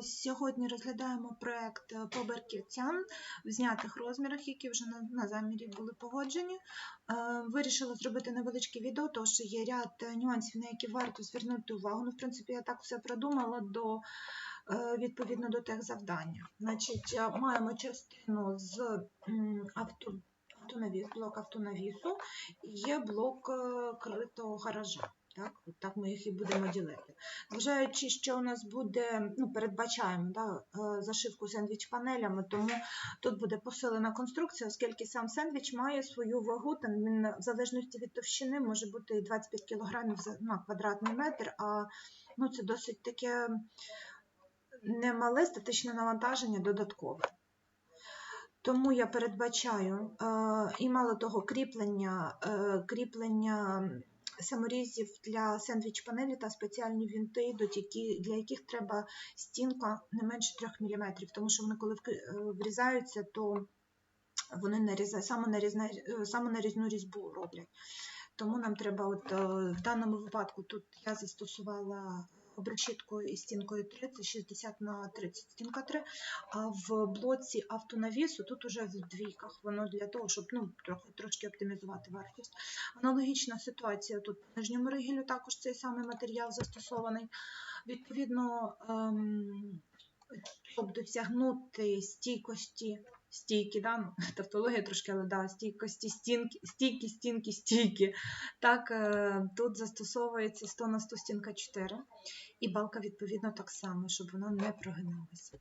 Сьогодні розглядаємо проект е, по Берківцям в знятих розмірах, які вже на, замірі були погоджені. Е, Вирішила зробити невеличке відео, тому що є ряд е, нюансів, на які варто звернути увагу. Ну, в принципі, я так все продумала до, відповідно до тих завдання. Значить, маємо частину з авто, автонавіс, блок автонавісу і є блок критого гаража. Так, От так ми їх і будемо ділити. Зважаючи, що у нас буде, ну, передбачаємо да, е, зашивку сендвіч-панелями, тому тут буде посилена конструкція, оскільки сам сендвіч має свою вагу, там він в залежності від товщини може бути і 25 кг на квадратний метр, а ну, це досить таке немале статичне навантаження додаткове. Тому я передбачаю е, і мало того, кріплення, е, кріплення саморізів для сендвіч-панелі та спеціальні вінти, для яких треба стінка не менше 3 мм, тому що вони коли е, врізаються, то вони нарізають, самонарізна, е, різьбу роблять. Тому нам треба, от, е, в даному випадку, тут я застосувала обрешіткою і стінкою 30, 60 на 30 стінка 3, а в блоці автонавісу тут уже в двійках, воно для того, щоб ну, трохи, трошки оптимізувати вартість. Аналогічна ситуація тут по нижньому ригелю також цей самий матеріал застосований. Відповідно, ем, щоб досягнути стійкості, стійки, да? ну, тавтологія трошки, але да, стійкості, стінки, стійки, стінки, стійки. Так, е, тут застосовується 100 на 100 стінка 4, і балка відповідно так само, щоб вона не прогиналася.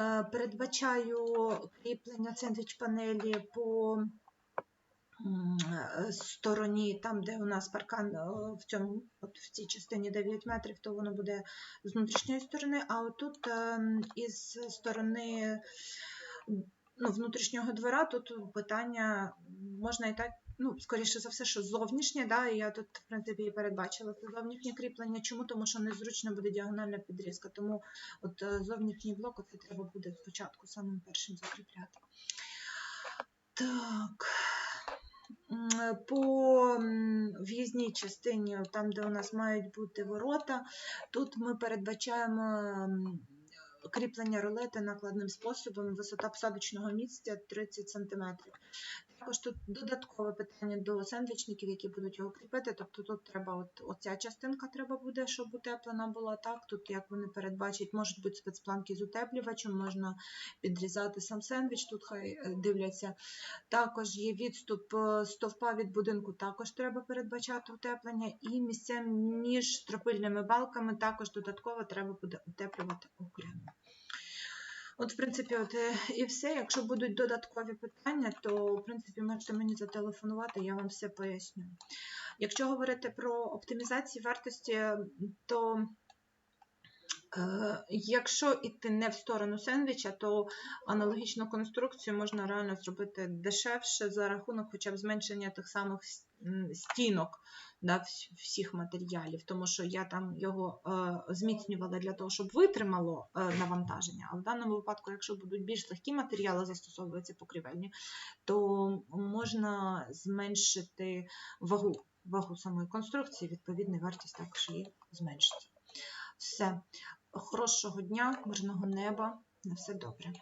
Е, Передбачаю кріплення сендвіч-панелі по м, е, стороні, там, де у нас паркан е, в цьому, от в цій частині 9 метрів, то воно буде з внутрішньої сторони, а отут ем, із сторони ну, внутрішнього двора, тут питання можна і так. Ну, скоріше за все, що зовнішнє, да, і я тут, в принципі, і передбачила це зовнішнє кріплення. Чому? Тому що незручно буде діагональна підрізка. Тому от е, зовнішній блок це треба буде спочатку самим першим закріпляти. Так. По в'їзній частині, там, де у нас мають бути ворота, тут ми передбачаємо кріплення рулети накладним способом, висота посадочного місця 30 см. Також тут додаткове питання до сендвічників, які будуть його кріпити. Тобто тут треба, от, оця частинка треба буде, щоб утеплена була так. Тут, як вони передбачать, можуть бути спецпланки з утеплювачем, можна підрізати сам сендвіч, тут хай е, дивляться. Також є відступ е, стовпа від будинку, також треба передбачати утеплення. І місця між стропильними балками також додатково треба буде утеплювати окремо. От, в принципі, от е, і все. Якщо будуть додаткові питання, то в принципі можете мені зателефонувати, я вам все поясню. Якщо говорити про оптимізацію вартості, то якщо йти не в сторону сендвіча, то аналогічну конструкцію можна реально зробити дешевше за рахунок хоча б зменшення тих самих стінок да, всіх матеріалів, тому що я там його е, зміцнювала для того, щоб витримало е, навантаження. А в даному випадку, якщо будуть більш легкі матеріали застосовуються покрівельні, то можна зменшити вагу, вагу самої конструкції, відповідно, вартість також її зменшиться. Все. Хорошого дня, мирного неба. На все добре.